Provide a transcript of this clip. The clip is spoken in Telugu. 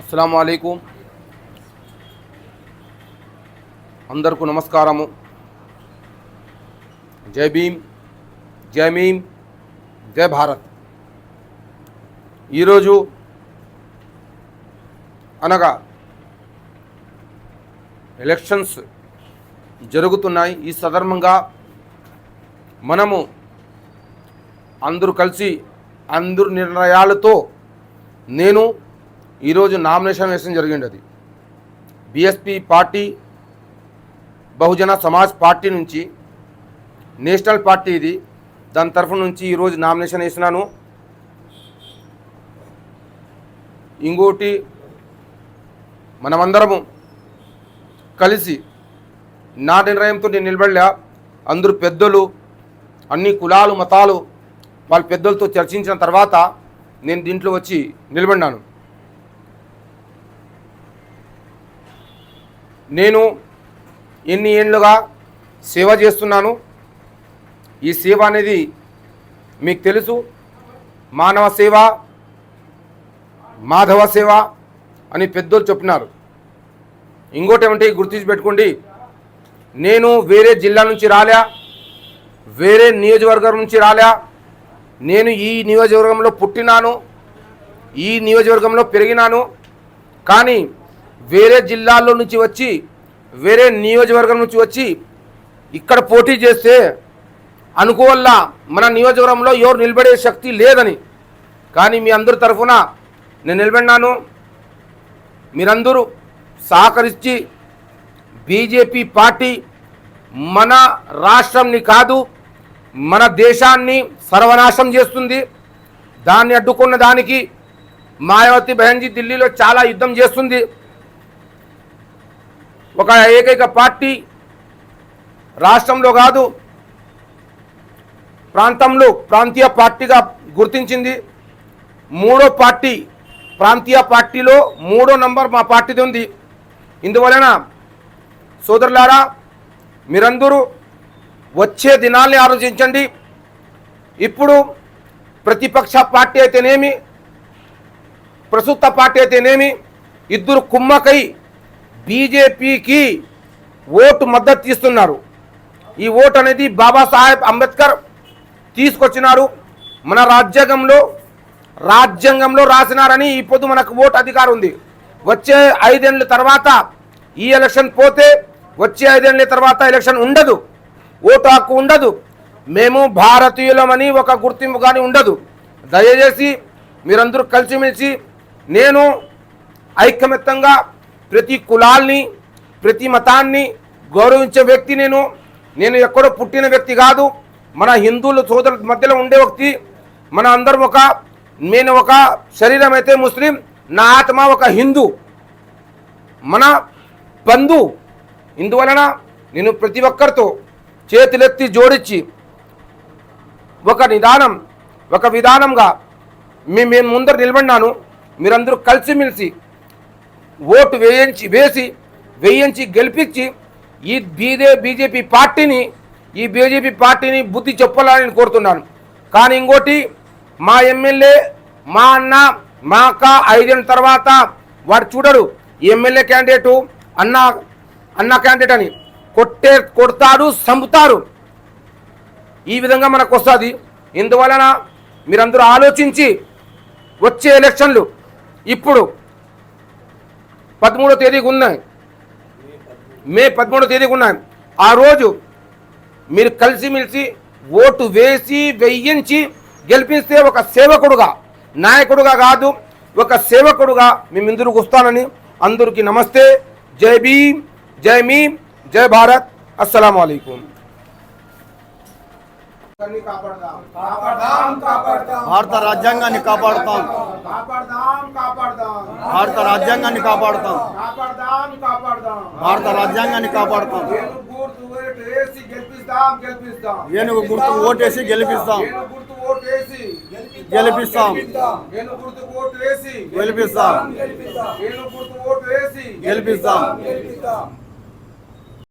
అస్సలం అయికం అందరికీ నమస్కారము. జై భీమ్ జై భీమ్ జై భారత్. ఈరోజు అనగా ఎలక్షన్స్ జరుగుతున్నాయి. ఈ సందర్భంగా మనము అందరూ కలిసి అందరు నిర్ణయాలతో నేను ఈరోజు నామినేషన్ వేయడం జరిగింది అది. BSP party Bahujan Samaj party నుంచి నేషనల్ పార్టీ ఇది. దాని తరఫు నుంచి ఈరోజు నామినేషన్ వేసినాను. ఇంకోటి మనమందరము కలిసి నా నిర్ణయంతో నేను నిలబడలే. అందరూ పెద్దలు అన్ని కులాలు మతాలు వాళ్ళ పెద్దలతో చర్చించిన తర్వాత నేను దీంట్లో వచ్చి నిలబడినాను. నేను ఎన్ని ఏళ్ళుగా సేవ చేస్తున్నాను? ఈ సేవ అనేది మీకు తెలుసు. మానవ సేవ మాధవ సేవ అని పెద్దోళ్ళు చెప్పినారు. ఇంకోటి ఏమంటే గుర్తించి పెట్టుకోండి. నేను వేరే జిల్లా నుంచి రాలే వేరే నియోజకవర్గం నుంచి రాలే నేను ఈ నియోజకవర్గంలో పుట్టినాను ఈ నియోజకవర్గంలో పెరిగినాను. కానీ వేరే జిల్లాల్లో నుంచి వచ్చి వేరే నియోజకవర్గం నుంచి వచ్చి ఇక్కడ పోటీ చేస్తే అనుకోవల్ల మన నియోజకవర్గంలో ఎవరు నిలబడే శక్తి లేదని. కానీ మీ అందరి తరఫున నేను నిలబడినాను. మీరందరూ సహకరించి బీజేపీ పార్టీ మన రాష్ట్రంని కాదు మన దేశాన్ని సర్వనాశం చేస్తుంది. దాన్ని అడ్డుకున్న దానికి మాయావతి బెహన్జీ ఢిల్లీలో చాలా యుద్ధం చేస్తుంది. ఒక ఏకైక పార్టీ రాష్ట్రంలో కాదు ప్రాంతంలో ప్రాంతీయ పార్టీగా గుర్తించింది. మూడో పార్టీ ప్రాంతీయ పార్టీలో మూడో నంబర్ మా పార్టీది ఉంది. ఇందువలన సోదరులారా మీరందరూ వచ్చే దినాల్ని ఆలోచించండి. ఇప్పుడు ప్రతిపక్ష పార్టీ అయితేనేమి ప్రస్తుత పార్టీ అయితేనేమి ఇద్దరు కుమ్మకై బీజేపీకి ఓటు మద్దతు ఇస్తున్నారు. ఈ ఓటు అనేది బాబాసాహెబ్ అంబేద్కర్ తీసుకొచ్చినారు. మన రాజ్యాంగంలో రాజ్యాంగంలో రాసినారని ఇప్పుడు మనకు ఓటు అధికారం ఉంది. వచ్చే ఐదేళ్ళ తర్వాత ఈ ఎలక్షన్ పోతే వచ్చే ఐదేళ్ళ తర్వాత ఎలక్షన్ ఉండదు. ఓటు హక్కు ఉండదు. మేము భారతీయులమని ఒక గుర్తింపు కానీ ఉండదు. దయచేసి మీరందరూ కలిసిమెలిసి నేను ఐకమత్యంగా ప్రతి కులాల్ని ప్రతి మతాన్ని గౌరవించే వ్యక్తి నేను. నేను ఎక్కడో పుట్టిన వ్యక్తి కాదు. మన హిందువుల సోదరుల మధ్యలో ఉండే వ్యక్తి. మన అందరం ఒక నేను ఒక శరీరం అయితే ముస్లిం నా ఆత్మ ఒక హిందూ. మన బంధు. ఇందువలన నేను ప్రతి ఒక్కరితో చేతులెత్తి జోడించి ఒక నిదానం ఒక విధానంగా మీ మేము ముందర నిలబడినాను. మీరందరూ కలిసిమెలిసి ఓటు వేయించి వేసి వేయించి గెలిపించి ఈ బీదే బీజేపీ పార్టీని ఈ బీజేపీ పార్టీని బుద్ధి చెప్పాలని కోరుతున్నాను. కానీ ఇంకోటి మా ఎమ్మెల్యే మా అన్న మా అక్క ఐదేళ్ళ తర్వాత వాడు చూడరు ఈ ఎమ్మెల్యే క్యాండిడేటు అన్న అన్న క్యాండిడేట్ అని. కొట్టే కొడతారు చంపుతారు ఈ విధంగా మనకు వస్తుంది. ఇందువలన మీరందరూ ఆలోచించి వచ్చే ఎలక్షన్లు ఇప్పుడు పదమూడో తేదీకి ఉన్నాయి మే పదమూడో తేదీకి ఉన్నాయి ఆ రోజు మీరు కలిసిమెలిసి ఓటు వేసి వెయ్యించి గెలిపిస్తే ఒక సేవకుడుగా నాయకుడుగా కాదు ఒక సేవకుడుగా మేము ఇందుకు వస్తానని అందరికీ నమస్తే. జై భీమ్ జై మీమ్ జై భారత్. అస్సలం అయికం భారత రాజ్యాంగాన్ని కాపాడుతాం. కాపాడదాం కాపాడదాం. భారత రాజ్యాంగాన్ని కాపాడుతాం. కాపాడదాం కాపాడదాం. భారత రాజ్యాంగాన్ని కాపాడుతాం. ఏనుగు గుర్తు ఓటు వేసి గెలిపిస్తాం గెలిపిస్తాం. ఏనుగు గుర్తు ఓటేసి గెలిపిస్తాం. గెలిపిస్తాం ఏనుగు గుర్తు ఓటు వేసి గెలిపిస్తాం. ఏనుగు గుర్తు ఓటు వేసి గెలిపిస్తాం.